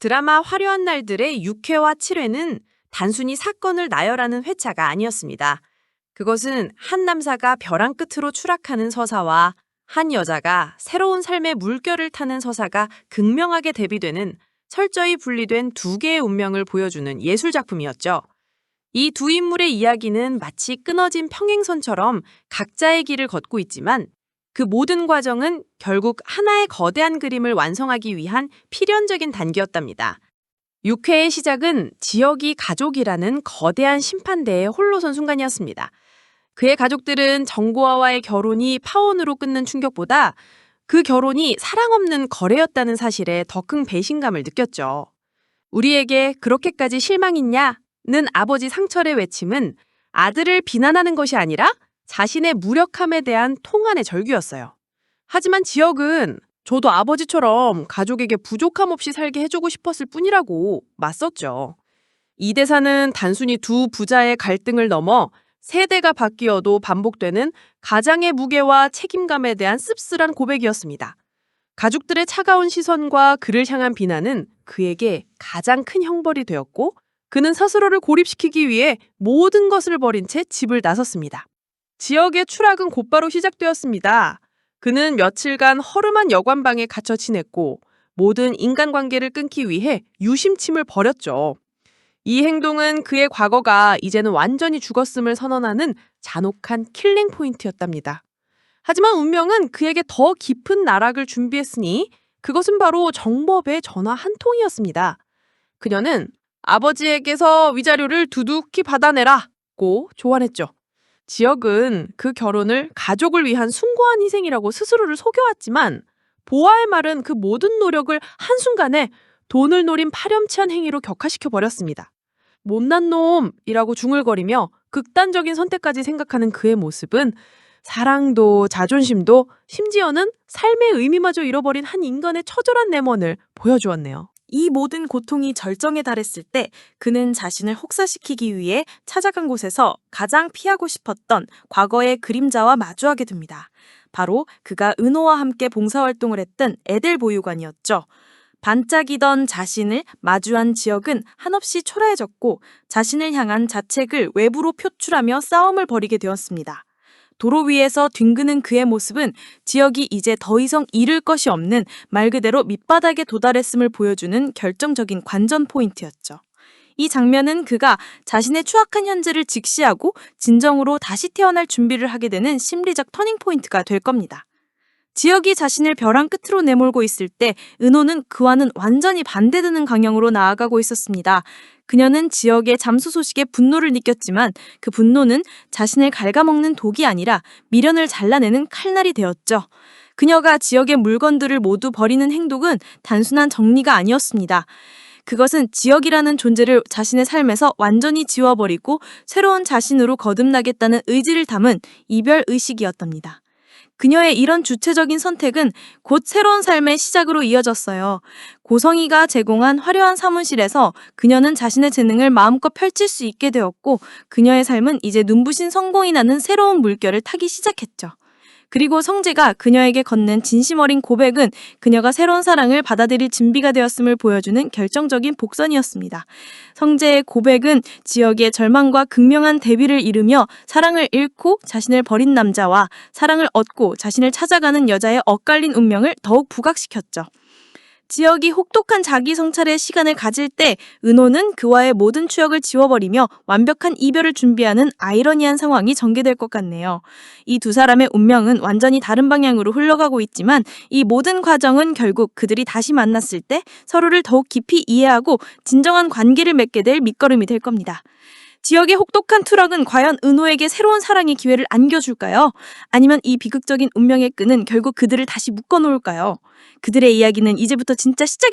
드라마 화려한 날들의 6회와 7회는 단순히 사건을 나열하는 회차가 아니었습니다. 그것은 한 남사가 벼랑 끝으로 추락하는 서사와 한 여자가 새로운 삶의 물결을 타는 서사가 극명하게 대비되는 철저히 분리된 두 개의 운명을 보여주는 예술작품이었죠. 이 두 인물의 이야기는 마치 끊어진 평행선처럼 각자의 길을 걷고 있지만 그 모든 과정은 결국 하나의 거대한 그림을 완성하기 위한 필연적인 단계였답니다. 6회의 시작은 지역이 가족이라는 거대한 심판대에 홀로 선 순간이었습니다. 그의 가족들은 정고아와의 결혼이 파혼으로 끊는 충격보다 그 결혼이 사랑 없는 거래였다는 사실에 더 큰 배신감을 느꼈죠. 우리에게 그렇게까지 실망있냐? 는 아버지 상철의 외침은 아들을 비난하는 것이 아니라 자신의 무력함에 대한 통한의 절규였어요. 하지만 지역은 저도 아버지처럼 가족에게 부족함 없이 살게 해주고 싶었을 뿐이라고 맞섰죠. 이 대사는 단순히 두 부자의 갈등을 넘어 세대가 바뀌어도 반복되는 가장의 무게와 책임감에 대한 씁쓸한 고백이었습니다. 가족들의 차가운 시선과 그를 향한 비난은 그에게 가장 큰 형벌이 되었고 그는 스스로를 고립시키기 위해 모든 것을 버린 채 집을 나섰습니다. 지역의 추락은 곧바로 시작되었습니다. 그는 며칠간 허름한 여관방에 갇혀 지냈고 모든 인간관계를 끊기 위해 유심침을 버렸죠. 이 행동은 그의 과거가 이제는 완전히 죽었음을 선언하는 잔혹한 킬링 포인트였답니다. 하지만 운명은 그에게 더 깊은 나락을 준비했으니 그것은 바로 정법의 전화 한 통이었습니다. 그녀는 아버지에게서 위자료를 두둑히 받아내라고 조언했죠. 지역은 그 결혼을 가족을 위한 숭고한 희생이라고 스스로를 속여왔지만 보아의 말은 그 모든 노력을 한순간에 돈을 노린 파렴치한 행위로 격화시켜 버렸습니다. 못난 놈이라고 중얼거리며 극단적인 선택까지 생각하는 그의 모습은 사랑도 자존심도 심지어는 삶의 의미마저 잃어버린 한 인간의 처절한 내면을 보여주었네요. 이 모든 고통이 절정에 달했을 때 그는 자신을 혹사시키기 위해 찾아간 곳에서 가장 피하고 싶었던 과거의 그림자와 마주하게 됩니다. 바로 그가 은호와 함께 봉사활동을 했던 에델 보유관이었죠. 반짝이던 자신을 마주한 지역은 한없이 초라해졌고 자신을 향한 자책을 외부로 표출하며 싸움을 벌이게 되었습니다. 도로 위에서 뒹그는 그의 모습은 지역이 이제 더 이상 잃을 것이 없는 말 그대로 밑바닥에 도달했음을 보여주는 결정적인 관전 포인트였죠. 이 장면은 그가 자신의 추악한 현재를 직시하고 진정으로 다시 태어날 준비를 하게 되는 심리적 터닝 포인트가 될 겁니다. 지역이 자신을 벼랑 끝으로 내몰고 있을 때 은호는 그와는 완전히 반대되는 방향으로 나아가고 있었습니다. 그녀는 지역의 잠수 소식에 분노를 느꼈지만 그 분노는 자신을 갉아먹는 독이 아니라 미련을 잘라내는 칼날이 되었죠. 그녀가 지역의 물건들을 모두 버리는 행동은 단순한 정리가 아니었습니다. 그것은 지역이라는 존재를 자신의 삶에서 완전히 지워버리고 새로운 자신으로 거듭나겠다는 의지를 담은 이별 의식이었답니다. 그녀의 이런 주체적인 선택은 곧 새로운 삶의 시작으로 이어졌어요. 고성이가 제공한 화려한 사무실에서 그녀는 자신의 재능을 마음껏 펼칠 수 있게 되었고 그녀의 삶은 이제 눈부신 성공이 나는 새로운 물결을 타기 시작했죠. 그리고 성재가 그녀에게 건넨 진심 어린 고백은 그녀가 새로운 사랑을 받아들일 준비가 되었음을 보여주는 결정적인 복선이었습니다. 성재의 고백은 지역의 절망과 극명한 대비를 이루며 사랑을 잃고 자신을 버린 남자와 사랑을 얻고 자신을 찾아가는 여자의 엇갈린 운명을 더욱 부각시켰죠. 지역이 혹독한 자기 성찰의 시간을 가질 때 은호는 그와의 모든 추억을 지워버리며 완벽한 이별을 준비하는 아이러니한 상황이 전개될 것 같네요. 이 두 사람의 운명은 완전히 다른 방향으로 흘러가고 있지만 이 모든 과정은 결국 그들이 다시 만났을 때 서로를 더욱 깊이 이해하고 진정한 관계를 맺게 될 밑거름이 될 겁니다. 지역의 혹독한 투락은 과연 은호에게 새로운 사랑의 기회를 안겨줄까요? 아니면 이 비극적인 운명의 끈은 결국 그들을 다시 묶어놓을까요? 그들의 이야기는 이제부터 진짜 시작입니다.